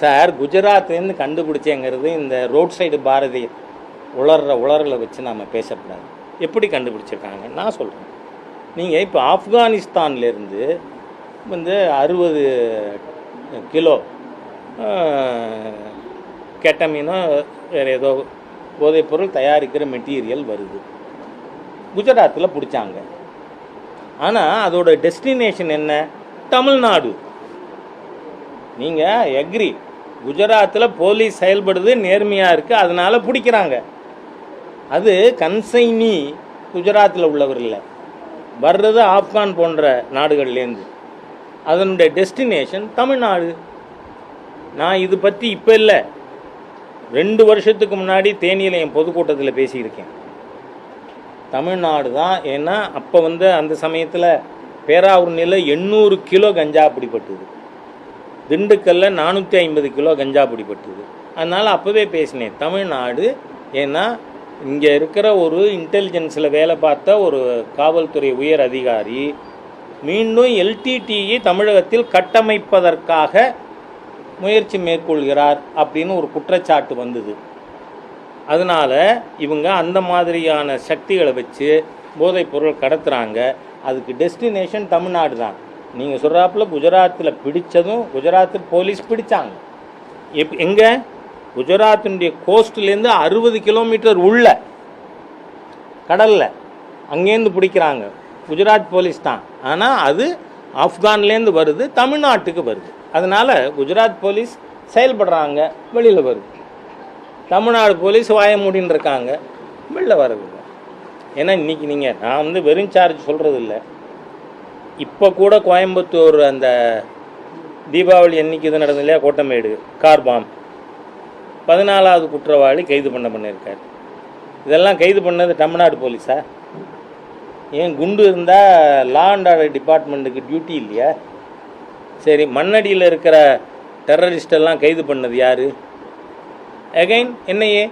Sir குஜராத்லேருந்து கண்டுபிடிச்சேங்கிறது இந்த ரோட் சைடு பாரதி உளர்ற உளறலை வச்சு நம்ம பேசக்கூடாது. எப்படி கண்டுபிடிச்சிருக்காங்க நான் சொல்கிறேன் நீங்கள் இப்போ ஆப்கானிஸ்தான்லேருந்து வந்து அறுபது கிலோ கெட்டமீனோ வேறு ஏதோ போதைப்பொருள் தயாரிக்கிற மெட்டீரியல் வருது. குஜராத்தில் பிடிச்சாங்க. ஆனால் அதோட டெஸ்டினேஷன் என்ன? தமிழ்நாடு. நீங்கள் எக்ரி. குஜராத்தில் போலீஸ் செயல்படுது நேர்மையாக இருக்குது அதனால் பிடிக்கிறாங்க. அது கன்சைனி குஜராத்தில் உள்ளவர் இல்லை. வர்றது ஆப்கான் போன்ற நாடுகள்லேருந்து அதனுடைய டெஸ்டினேஷன் தமிழ்நாடு. நான் இது பற்றி இப்போ இல்லை. ரெண்டு வருஷத்துக்கு முன்னாடி தேனியில் என் பொதுக்கூட்டத்தில் பேசியிருக்கேன். தமிழ்நாடு தான் ஏன்னா அப்போ வந்து அந்த சமயத்தில் பேராவூர்னில் எண்ணூறு கிலோ கஞ்சா பிடிப்பட்டது திண்டுக்கல்ல நானூற்றி ஐம்பது கிலோ கஞ்சா பிடிப்பட்டது அதனால் அப்போவே பேசினேன் தமிழ்நாடு ஏன்னா இங்கே இருக்கிற ஒரு இன்டெலிஜென்ஸில் வேலை பார்த்த ஒரு காவல்துறை உயர் அதிகாரி மீண்டும் எல்டிடிஇ தமிழகத்தில் கட்டமைப்பதற்காக முயற்சி மேற்கொள்கிறார் அப்படின்னு ஒரு குற்றச்சாட்டு வந்தது. அதனால் இவங்க அந்த மாதிரியான சக்திகளை வச்சு போதைப் பொருள் கடத்துகிறாங்க அதுக்கு டெஸ்டினேஷன் தமிழ்நாடு தான். நீங்கள் சொல்கிறாப்புல குஜராத்தில் பிடித்ததும் குஜராத்தில் போலீஸ் பிடித்தாங்க எப் எங்கே? குஜராத்தினுடைய கோஸ்ட்லேருந்து அறுபது கிலோமீட்டர் உள்ள கடலில். அங்கேருந்து பிடிக்கிறாங்க. குஜராத் போலீஸ் தான். ஆனால் அது ஆப்கான்லேருந்து வருது தமிழ்நாட்டுக்கு வருது. அதனால் குஜராத் போலீஸ் செயல்படுறாங்க வெளியில் வருது. தமிழ்நாடு போலீஸ் வாய மூடின்னு இருக்காங்க வெளில வருது ஏன்னா இன்றைக்கி நீங்கள் நான் வந்து வெறும் சார்ஜ் சொல்கிறது இல்லை இப்போ கூட கோயம்புத்தூர் அந்த தீபாவளி என்னைக்கு இது நடந்தது இல்லையா? Kottaimedu car bomb. பதினாலாவது குற்றவாளி கைது பண்ண பண்ணியிருக்காரு. இதெல்லாம் கைது பண்ணது தமிழ்நாடு போலீஸா? ஏன் குண்டு இருந்தால் லா அண்ட் ஆர்டர் டிபார்ட்மெண்ட்டுக்கு டியூட்டி இல்லையா? சரி மண்ணடியில் இருக்கிற டெரரிஸ்டெல்லாம் கைது பண்ணது யார்? அகைன் என்னையே?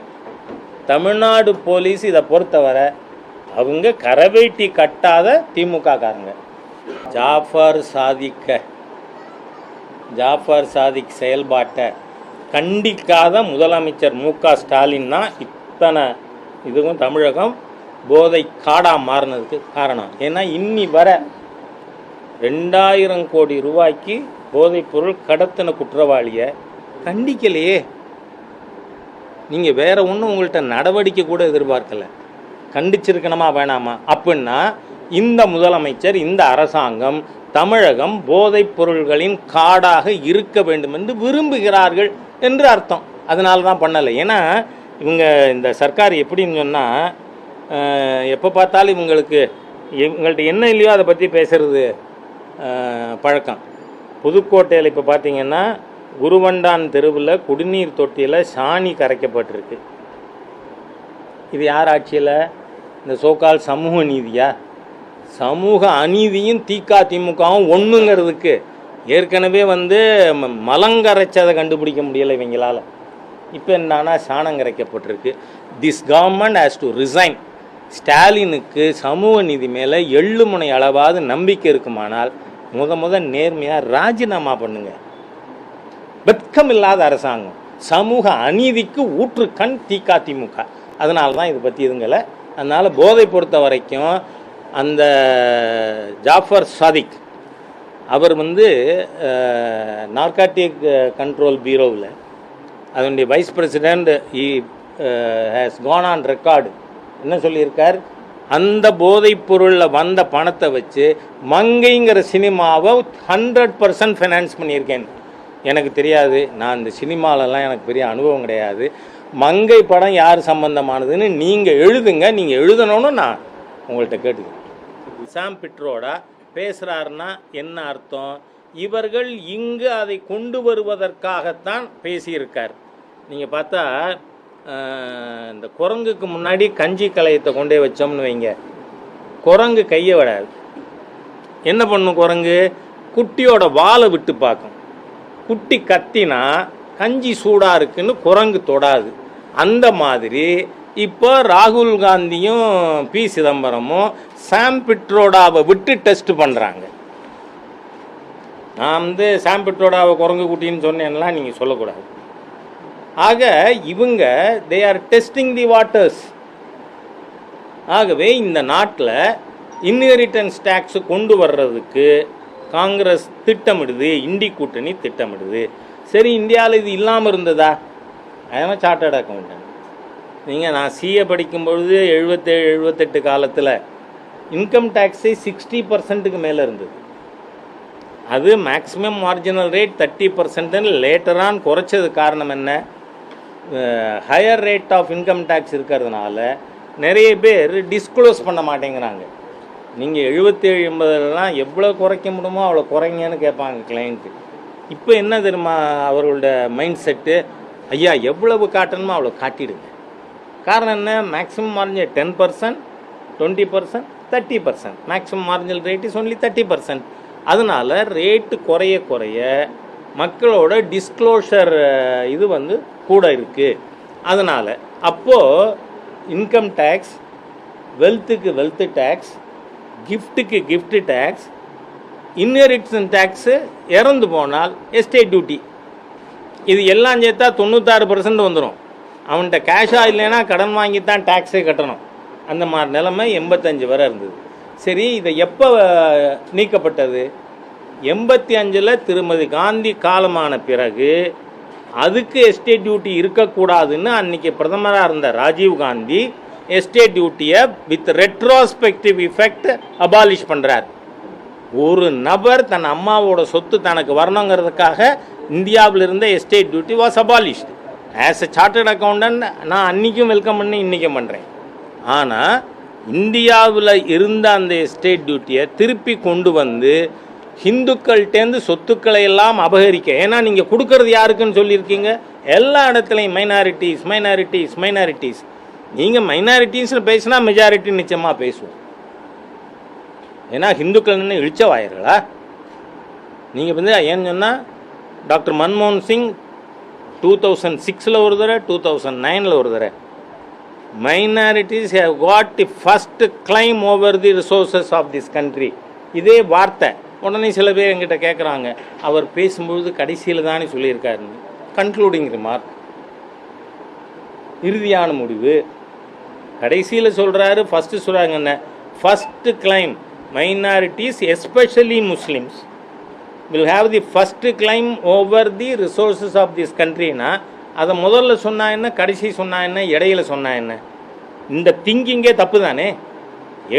தமிழ்நாடு போலீஸ் இதை பொறுத்தவரை அவங்க கரவேட்டி கட்டாத திமுக காரங்க ஜாஃபர் சாதிக்க ஜாஃபர் சாதிக் செயல்பாட்டை கண்டிக்காத முதலமைச்சர் மு க ஸ்டாலின் தான் இத்தனை இதுவும் தமிழகம் போதை காடாக மாறினதுக்கு காரணம். ஏன்னா இன்னி வர ரெண்டாயிரம் கோடி ரூபாய்க்கு போதைப்பொருள் கடத்தின குற்றவாளியை கண்டிக்கலையே. நீங்கள் வேற ஒன்றும் உங்கள்கிட்ட நடவடிக்கை கூட எதிர்பார்க்கல. கண்டிச்சிருக்கணுமா வேணாமா? அப்படின்னா இந்த முதலமைச்சர் இந்த அரசாங்கம் தமிழகம் போதைப் பொருள்களின் காடாக இருக்க வேண்டும் என்று விரும்புகிறார்கள் என்று அர்த்தம். அதனால தான் பண்ணலை. ஏன்னா இவங்க இந்த சர்க்கார் எப்படின்னு சொன்னால் எப்போ பார்த்தாலும் இவங்களுக்கு இவங்கள்ட்ட என்ன இல்லையோ அதை பற்றி பேசுறது பழக்கம். புதுக்கோட்டையில் இப்போ பார்த்தீங்கன்னா குருவண்டான் தெருவில் குடிநீர் தொட்டியில் சாணி கரைக்கப்பட்டிருக்கு. இது யார் ஆட்சியில்? இந்த சோக்கால் சமூக நீதியா? சமூக அநீதியும் திக திமுகவும் ஒன்றுங்கிறதுக்கு ஏற்கனவே வந்து ம- மலங்கரைச்சதை கண்டுபிடிக்க முடியலை இவங்களால். இப்போ என்னன்னா சாணம் கரைக்கப்பட்டிருக்கு. This government has to resign ஸ்டாலினுக்கு சமூக நீதி மேலே எள்ளு முனை அளவாவது நம்பிக்கை இருக்குமானால் முத முத நேர்மையாக ராஜினாமா பண்ணுங்க. வெட்கம் இல்லாத அரசாங்கம். சமூக அநீதிக்கு ஊற்றுக்கண் திக திமுக அதனால தான் இதை பற்றி இதுங்களை. அதனால் போதை பொறுத்த வரைக்கும் அந்த ஜாஃபர் சாதிக் அவர் வந்து நார்காட்டிக் கண்ட்ரோல் பீரோவில் அதனுடைய vice president he has gone on record என்ன சொல்லியிருக்கார்? அந்த போதைப் பொருளில் வந்த பணத்தை வச்சு மங்கைங்கிற சினிமாவை ஹண்ட்ரட் பர்சன்ட் ஃபைனான்ஸ் பண்ணியிருக்கேன். எனக்கு தெரியாது. நான் இந்த சினிமாலெல்லாம் எனக்கு பெரிய அனுபவம் கிடையாது. மங்கை படம் யார் சம்பந்தமானதுன்னு நீங்கள் எழுதுங்க. நீங்கள் எழுதணும்னு நான் உங்கள்கிட்ட கேட்டுக்கிறேன். சாம் பிட்ரோடா பேசுகிறாருன்னா என்ன அர்த்தம்? இவர்கள் இங்கு அதை கொண்டு வருவதற்காகத்தான் பேசியிருக்கார். நீங்கள் பார்த்தா இந்த குரங்குக்கு முன்னாடி கஞ்சி கலையத்தை கொண்டே வச்சோம்னு வைங்க. குரங்கு கையை விடாது. என்ன பண்ணும் குரங்கு? குட்டியோட வாழை விட்டு பார்க்கும். குட்டி கத்தினா கஞ்சி சூடாக இருக்குன்னு குரங்கு தொடாது. அந்த மாதிரி இப்போ ராகுல் காந்தியும் பி. சிதம்பரமும் சாம் பிட்ரோடாவை விட்டு டெஸ்ட் பண்ணுறாங்க நான் வந்து சாம்பிட்டோட குரங்கு குட்டின்னு சொன்னேன்லாம் நீங்கள் சொல்லக்கூடாது. ஆக இவங்க they are testing the waters ஆகவே இந்த நாட்டில் இன்ஹெரிட்டன்ஸ் டேக்ஸ் கொண்டு வர்றதுக்கு காங்கிரஸ் திட்டமிடுது இண்டி கூட்டணி திட்டமிடுது. சரி இந்தியாவில் இது இல்லாமல் இருந்ததா? அதனால் சார்ட்டர்ட் அக்கௌண்டன்ட் நீங்கள் நான் சிஏ படிக்கும்பொழுது எழுபத்தேழு எழுபத்தெட்டு காலத்தில் இன்கம் டேக்ஸே சிக்ஸ்டி பர்சன்ட்டுக்கு மேலே இருந்தது. அது மேக்ஸிமம் மார்ஜினல் ரேட் தேர்ட்டி பர்சன்ட்னு லேட்டரான் குறைச்சது காரணம் என்ன? Higher rate of income tax இருக்கிறதுனால நிறைய பேர் டிஸ்க்ளோஸ் பண்ண மாட்டேங்கிறாங்க. நீங்கள் எழுபத்தேழு எண்பதுலாம் எவ்வளோ குறைக்க முடியுமோ அவ்வளோ குறைங்கன்னு கேட்பாங்க கிளைண்ட்டு இப்போ என்ன தெரியுமா அவர்களோட மைண்ட் செட்டு ஐயா எவ்வளவு காட்டணுமோ அவ்வளோ காட்டிடுங்க. காரணம் என்ன? Maximum margin ten percent twenty percent thirty percent maximum marginal rate is only thirty percent அதனால் ரேட்டு குறைய குறைய மக்களோட டிஸ்க்ளோஷர் இது வந்து கூட இருக்குது அதனால் அப்போது இன்கம் டேக்ஸ் வெல்த்துக்கு வெல்த்து டேக்ஸ் கிஃப்ட்டுக்கு கிஃப்ட்டு டேக்ஸ் இன்ஹெரிட்ஸன் டேக்ஸு இறந்து போனால் எஸ்டேட் டியூட்டி இது எல்லாம் சேர்த்தா தொண்ணூத்தாறு பர்சன்ட் வந்துடும் அவன்கிட்ட கேஷாக இல்லைன்னா கடன் வாங்கி தான் டேக்ஸே கட்டணும். அந்த மாதிரி நிலைமை எண்பத்தஞ்சு வரை இருந்தது. சரி இதை எப்போ நீக்கப்பட்டது? எண்பத்தி அஞ்சில் திருமதி காந்தி காலமான பிறகு அதுக்கு எஸ்டேட் டியூட்டி இருக்கக்கூடாதுன்னு அன்னைக்கு பிரதமராக இருந்த ராஜீவ் காந்தி எஸ்டேட் டியூட்டியை வித் ரெட்ரோஸ்பெக்டிவ் இஃபெக்ட் அபாலிஷ் பண்ணுறார் ஒரு நபர் தன் அம்மாவோட சொத்து தனக்கு வரணுங்கிறதுக்காக இந்தியாவில் இருந்த estate duty was abolished as a chartered accountant நான் அன்றைக்கும் வெல்கம் பண்ணி இன்றைக்கும் பண்ணுறேன் ஆனால் இந்தியாவில் இருந்த அந்த எஸ்டேட் டியூட்டியை திருப்பி கொண்டு வந்து ஹிந்துக்கள்கிட்டேருந்து சொத்துக்களை எல்லாம் அபகரிக்க ஏன்னா நீங்கள் கொடுக்கறது யாருக்குன்னு சொல்லியிருக்கீங்க? எல்லா இடத்துலையும் மைனாரிட்டிஸ் மைனாரிட்டிஸ் மைனாரிட்டிஸ் நீங்கள் மைனாரிட்டிஸ்னு பேசினா மெஜாரிட்டி நிச்சயமாக பேசுவோம். ஏன்னா ஹிந்துக்கள் நின்று இழிச்சவாயர்களா நீங்கள் வந்து ஏன்னு சொன்னால் டாக்டர் மன்மோகன் சிங் டூ தௌசண்ட் சிக்ஸில் ஒரு தடவை டூ தௌசண்ட் நைனில் ஒரு தடவை. Minorities have got the first claim over the resources of this country இதே வார்த்தை. உடனே சில பேர் எங்கிட்ட கேட்குறாங்க அவர் பேசும்பொழுது கடைசியில் தானே சொல்லியிருக்காருன்னு கன்க்ளூடிங் ரிமார்க் இறுதியான முடிவு. கடைசியில் சொல்கிறாரு ஃபஸ்ட்டு சொல்கிறாங்க என்ன? First claim minorities especially Muslims will have the first claim over the resources of this கண்ட்ரினா அதை முதல்ல சொன்னா என்ன கடைசி சொன்னா என்ன இடையில சொன்னா என்ன? இந்த திங்கிங்கே தப்பு தானே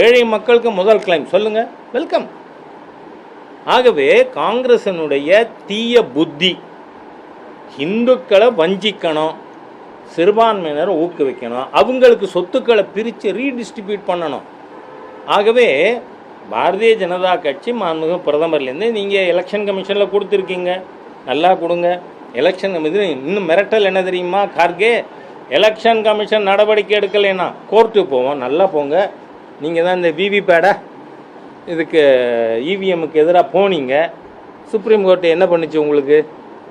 ஏழை மக்களுக்கு முதல் கிளைம் சொல்லுங்க. வெல்கம் ஆகவே காங்கிரசினுடைய தீய புத்தி இந்துக்களை வஞ்சிக்கணும் சிறுபான்மையினரை ஊக்குவிக்கணும் அவங்களுக்கு சொத்துக்களை பிரித்து ரீடிஸ்ட்ரிபியூட் பண்ணணும். ஆகவே பாரதிய ஜனதா கட்சி மாண்புமிகு பிரதமர்லேருந்து நீங்கள் எலெக்ஷன் கமிஷனில் கொடுத்துருக்கீங்க. நல்லா கொடுங்க. எலெக்ஷன் இது இன்னும் மிரட்டல் என்ன தெரியுமா கார்கே? எலெக்ஷன் கமிஷன் நடவடிக்கை எடுக்கலைன்னா கோர்ட்டுக்கு போவோம். நல்லா போங்க. நீங்கள் தான் இந்த விவிபேடை இதுக்கு இவிஎம்முக்கு எதிராக போனீங்க. சுப்ரீம் கோர்ட்டு என்ன பண்ணுச்சு உங்களுக்கு?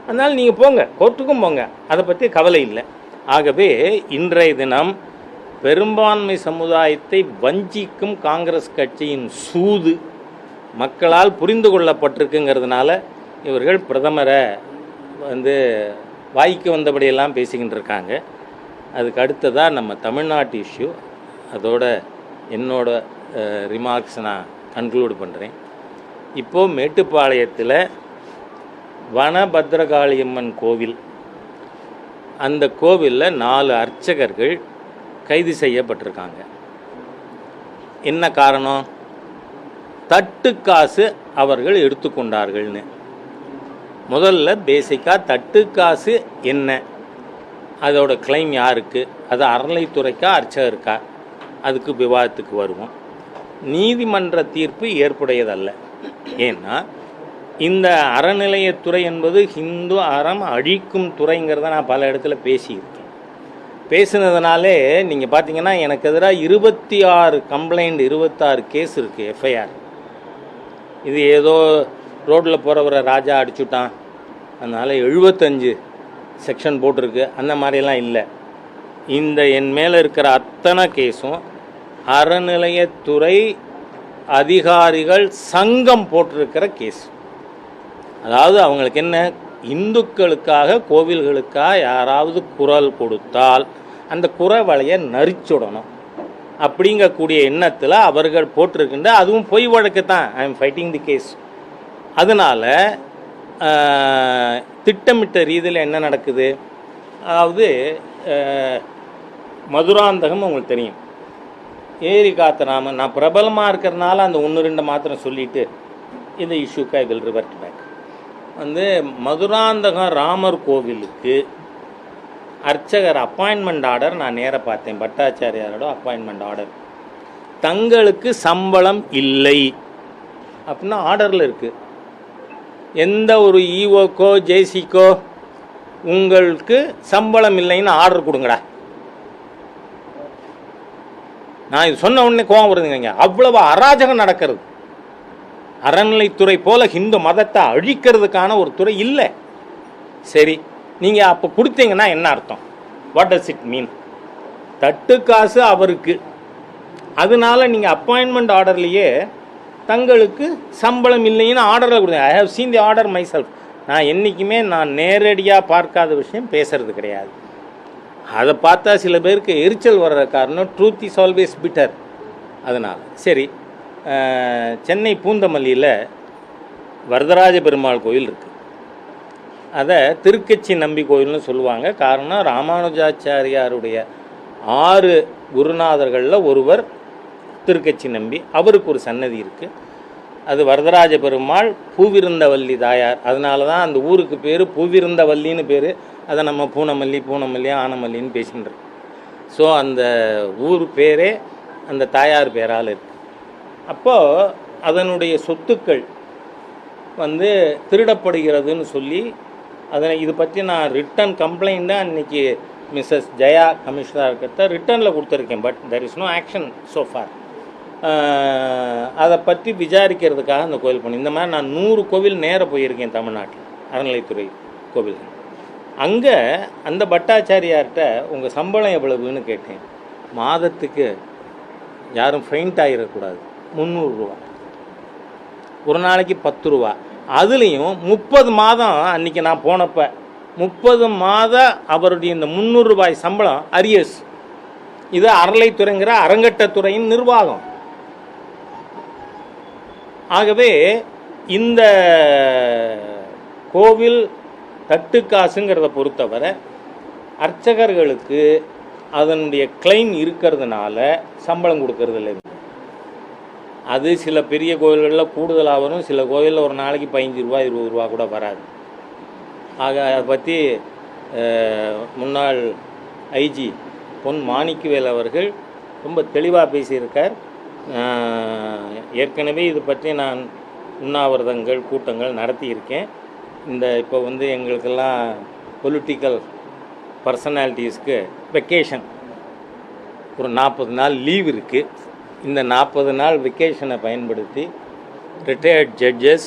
அதனால் நீங்கள் போங்க. கோர்ட்டுக்கும் போங்க. அதை பற்றி கவலை இல்லை. ஆகவே இன்றைய தினம் பெரும்பான்மை சமுதாயத்தை வஞ்சிக்கும் காங்கிரஸ் கட்சியின் சூது மக்களால் புரிந்து கொள்ளப்பட்டிருக்குங்கிறதுனால இவர்கள் பிரதமரை வந்து வாய்க்கு வந்தபடியெல்லாம் பேசிக்கிட்டு இருக்காங்க அதுக்கு அடுத்ததாக நம்ம தமிழ்நாட்டு இஷ்யூ. அதோட என்னோட ரிமார்க்ஸ் நான் கன்க்ளூட் பண்ணுறேன் இப்போது மேட்டுப்பாளையத்தில் வனபத்ரகாளியம்மன் கோவில். அந்த கோவிலில் நாலு அர்ச்சகர்கள் கைது செய்யப்பட்டிருக்காங்க. என்ன காரணம்? தட்டு காசு அவர்கள் எடுத்துக்கொண்டார்கள்னு. முதல்ல பேசிக்காக தட்டு காசு என்ன? அதோட கிளைம் யாருக்கு? அது அறநிலைத்துறைக்கா அர்ச்சகருக்கா? அதுக்கு விவாதத்துக்கு வருவோம். நீதிமன்ற தீர்ப்பு ஏற்புடையதல்ல. ஏன்னா இந்த அறநிலையத்துறை என்பது ஹிந்து அறம் அழிக்கும் துறைங்கிறத நான் பல இடத்துல பேசியிருக்கேன். பேசுனதுனாலே நீங்கள் பார்த்தீங்கன்னா எனக்கு எதிராக இருபத்தி ஆறு கம்ப்ளைண்ட் இருபத்தாறு கேஸ் இருக்குது எஃப்ஐஆர் இது ஏதோ ரோட்டில் போகிறவரை ராஜா அடிச்சுட்டான். அதனால் எழுபத்தஞ்சு செக்ஷன் போட்டிருக்கு. அந்த மாதிரிலாம் இல்லை. இந்த என் மேலே இருக்கிற அத்தனை கேஸும் அறநிலையத்துறை அதிகாரிகள் சங்கம் போட்டிருக்கிற கேஸ் அதாவது அவங்களுக்கு என்ன இந்துக்களுக்காக கோவில்களுக்காக யாராவது குரல் கொடுத்தால் அந்த குறவலையை நரிச்சுடணும். அப்படிங்கக்கூடிய எண்ணத்தில் அவர்கள் போட்டிருக்கின்ற அதுவும் பொய் வழக்கு தான். I am fighting the case அதனால் திட்டமிட்ட ரீதியில் என்ன நடக்குது? அதாவது மதுராந்தகம் உங்களுக்கு தெரியும். ஏரி காத்தராமன் நான் பிரபலமாக இருக்கிறனால அந்த ஒன்று ரெண்டு மாத்திரம் சொல்லிட்டு இந்த இஷ்யூக்கு ஐ வில் ரிவர்ட் பேக் வந்து மதுராந்தகம் ராமர் கோவிலுக்கு அர்ச்சகர் அப்பாயின்மெண்ட் ஆர்டர் நான் நேராக பார்த்தேன். பட்டாச்சாரியாரோட அப்பாயின்மெண்ட் ஆர்டர் தங்களுக்கு சம்பளம் இல்லை. அப்படின்னா ஆர்டரில் இருக்குது எந்த ஒரு ஈஓக்கோ ஜேசிக்கோ உங்களுக்கு சம்பளம் இல்லைன்னு ஆர்டர் கொடுங்கடா. நான் இது சொன்ன உடனே கோவம் வருதுங்க அவ்வளவு அராஜகம் நடக்கிறது. அறநிலைத்துறை போல ஹிந்து மதத்தை அழிக்கிறதுக்கான ஒரு துறை இல்லை. சரி நீங்கள் அப்போ கொடுத்தீங்கன்னா என்ன அர்த்தம்? வாட் டஸ் இட் மீன் தட்டு காசு அவருக்கு. அதனால நீங்கள் அப்பாயின்மெண்ட் ஆர்டர்லேயே தங்களுக்கு சம்பளம் இல்லைன்னு ஆர்டரில் கொடுங்க. I have seen the order myself நான் என்றைக்குமே நான் நேரடியாக பார்க்காத விஷயம் பேசுறது கிடையாது. அதை பார்த்தா சில பேருக்கு எரிச்சல் வர்ற காரணம் ட்ரூத் இஸ் ஆல்வேஸ் பிட்டர் அதனால் சரி. சென்னை பூந்தமல்லியில் வரதராஜ பெருமாள் கோயில் இருக்குது அதை திருக்கச்சி நம்பி கோயில்னு சொல்லுவாங்க. காரணம் ராமானுஜாச்சாரியாருடைய ஆறு குருநாதர்களில் ஒருவர் திருக்கச்சி நம்பி அவருக்கு ஒரு சன்னதி இருக்குது அது வரதராஜ பெருமாள் பூவிருந்தவல்லி தாயார். அதனால தான் அந்த ஊருக்கு பேர் பூவிருந்தவல்லின்னு பேர். அதை நம்ம பூனமல்லி பூனமல்லி ஆனமல்லின்னு பேசின்றோம் ஸோ அந்த ஊர் பேரே அந்த தாயார் பேரால் இருக்கு. அப்போது அதனுடைய சொத்துக்கள் வந்து திருடப்படுகிறதுன்னு சொல்லி அதனை இது பற்றி நான் ரிட்டன் கம்ப்ளைண்ட்டாக இன்றைக்கி மிஸ்ஸஸ் ஜெயா கமிஷனராக இருக்கிறத ரிட்டனில் கொடுத்துருக்கேன். But there is no action so far அதை பற்றி விசாரிக்கிறதுக்காக அந்த கோவில் போனேன். இந்த மாதிரி நான் நூறு கோவில் நேர போயிருக்கேன் தமிழ்நாட்டில். அறநிலைத்துறை கோவில் அங்கே அந்த பட்டாச்சாரியார்கிட்ட உங்கள் சம்பளம் எவ்வளவுன்னு கேட்டேன். மாதத்துக்கு யாரும் ஃபெயிண்ட் ஆகிடக்கூடாது முந்நூறுரூவா. ஒரு நாளைக்கு பத்து ரூபா அதுலேயும் முப்பது மாதம் அன்னைக்கு நான் போனப்ப முப்பது மாத அவருடைய இந்த முந்நூறு ரூபாய் சம்பளம் அரியஸ். இது அறளைத்துறைங்கிற அரங்கட்டத்துறையின் நிர்வாகம். ஆகவே இந்த கோவில் தட்டு காசுங்கிறத பொறுத்தவரை அர்ச்சகர்களுக்கு அதனுடைய கிளைம் இருக்கிறதுனால சம்பளம் கொடுக்கறது இல்லை அது சில பெரிய கோயில்களில் கூடுதலாக வரும் சில கோயிலில் ஒரு நாளைக்கு பதினஞ்சு ரூபா இருபது ரூபா கூட வராது. ஆக அதை பற்றி முன்னாள் ஐஜி பொன் மாணிக்கவேல் அவர்கள் ரொம்ப தெளிவாக பேசியிருக்கார். ஏற்கனவே இது பற்றி நான் உண்ணாவிரதங்கள் கூட்டங்கள் நடத்தியிருக்கேன். இந்த இப்போ வந்து எங்களுக்கெல்லாம் பொலிட்டிக்கல் பர்சனாலிட்டிஸ்க்கு வெக்கேஷன் ஒரு நாற்பது நாள் லீவ் இருக்குது இந்த நாற்பது நாள் வெக்கேஷனை பயன்படுத்தி ரிட்டையர்ட் ஜட்ஜஸ்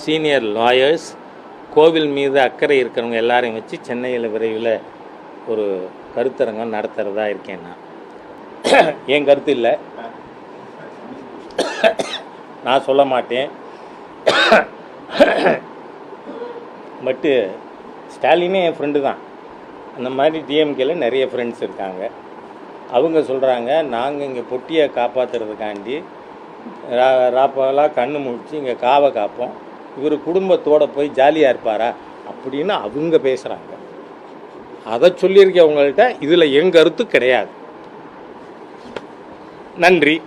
சீனியர் லாயர்ஸ் கோவில் மீது அக்கறை இருக்கிறவங்க எல்லாரையும் வச்சு சென்னையில் விரைவில் ஒரு கருத்தரங்கம் நடத்துகிறதா இருக்கேன் நான். என் கருத்து இல்லை. நான் சொல்ல மாட்டேன். பட்டு ஸ்டாலினே என் ஃப்ரெண்டு தான். அந்த மாதிரி டிஎம்கேல நிறைய ஃப்ரெண்ட்ஸ் இருக்காங்க. அவங்க சொல்கிறாங்க நாங்கள் இங்கே பொட்டியை காப்பாற்றுறதுக்காண்டி ரா ராப்பாலாம் கண்ணு முழிச்சு இங்கே காவை காப்போம். இவர் குடும்பத்தோடு போய் ஜாலியாக இருப்பாரா? அப்படின்னு அவங்க பேசுகிறாங்க அதை சொல்லியிருக்கவங்கள்ட்ட இதில் என் கருத்து கிடையாது. நன்றி.